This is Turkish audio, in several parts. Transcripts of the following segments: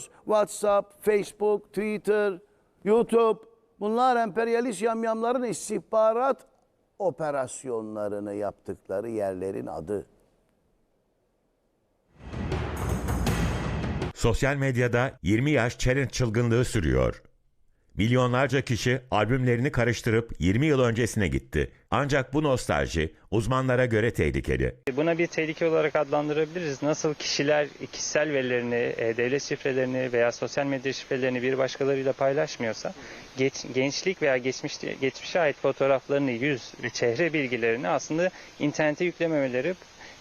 biliyoruz. WhatsApp, Facebook, Twitter, YouTube bunlar emperyalist yamyamların istihbarat operasyonlarını yaptıkları yerlerin adı. Sosyal medyada 20 yaş challenge çılgınlığı sürüyor. Milyonlarca kişi albümlerini karıştırıp 20 yıl öncesine gitti. Ancak bu nostalji uzmanlara göre tehlikeli. Buna bir tehlike olarak adlandırabiliriz. Nasıl kişiler kişisel verilerini, e, devlet şifrelerini veya sosyal medya şifrelerini bir başkalarıyla paylaşmıyorsa, geç, gençlik veya geçmiş, geçmişe ait fotoğraflarını, yüz ve çehre bilgilerini aslında internete yüklememeleri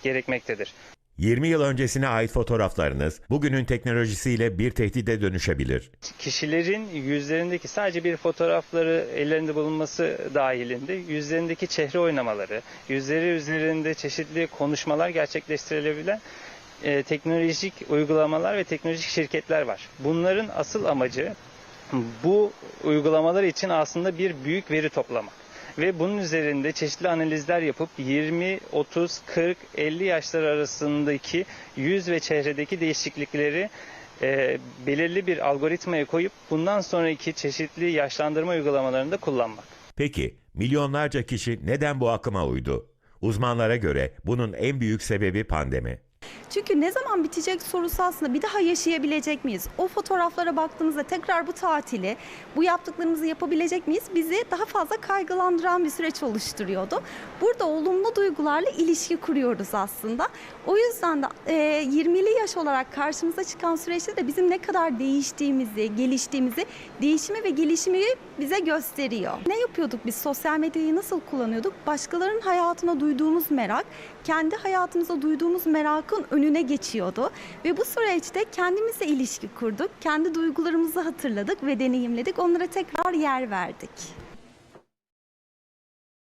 gerekmektedir. 20 yıl öncesine ait fotoğraflarınız bugünün teknolojisiyle bir tehdide dönüşebilir. Kişilerin yüzlerindeki sadece bir fotoğrafları ellerinde bulunması dahilinde yüzlerindeki çehre oynamaları, yüzleri üzerinde çeşitli konuşmalar gerçekleştirilebilen e, teknolojik uygulamalar ve teknolojik şirketler var. Bunların asıl amacı bu uygulamalar için aslında bir büyük veri toplamak. Ve bunun üzerinde çeşitli analizler yapıp 20, 30, 40, 50 yaşlar arasındaki yüz ve çehredeki değişiklikleri e, belirli bir algoritmaya koyup bundan sonraki çeşitli yaşlandırma uygulamalarında kullanmak. Peki milyonlarca kişi neden bu akıma uydu? Uzmanlara göre bunun en büyük sebebi pandemi. Çünkü ne zaman bitecek sorusu aslında bir daha yaşayabilecek miyiz? O fotoğraflara baktığımızda tekrar bu tatili, bu yaptıklarımızı yapabilecek miyiz? Bizi daha fazla kaygılandıran bir süreç oluşturuyordu. Burada olumlu duygularla ilişki kuruyoruz aslında. O yüzden de e, 20'li yaş olarak karşımıza çıkan süreçte de bizim ne kadar değiştiğimizi, geliştiğimizi, değişimi ve gelişimi bize gösteriyor. Ne yapıyorduk biz? Sosyal medyayı nasıl kullanıyorduk? Başkalarının hayatına duyduğumuz merak, kendi hayatımıza duyduğumuz merakın önüne geçiyordu. Ve bu süreçte kendimizle ilişki kurduk, kendi duygularımızı hatırladık ve deneyimledik. Onlara tekrar yer verdik.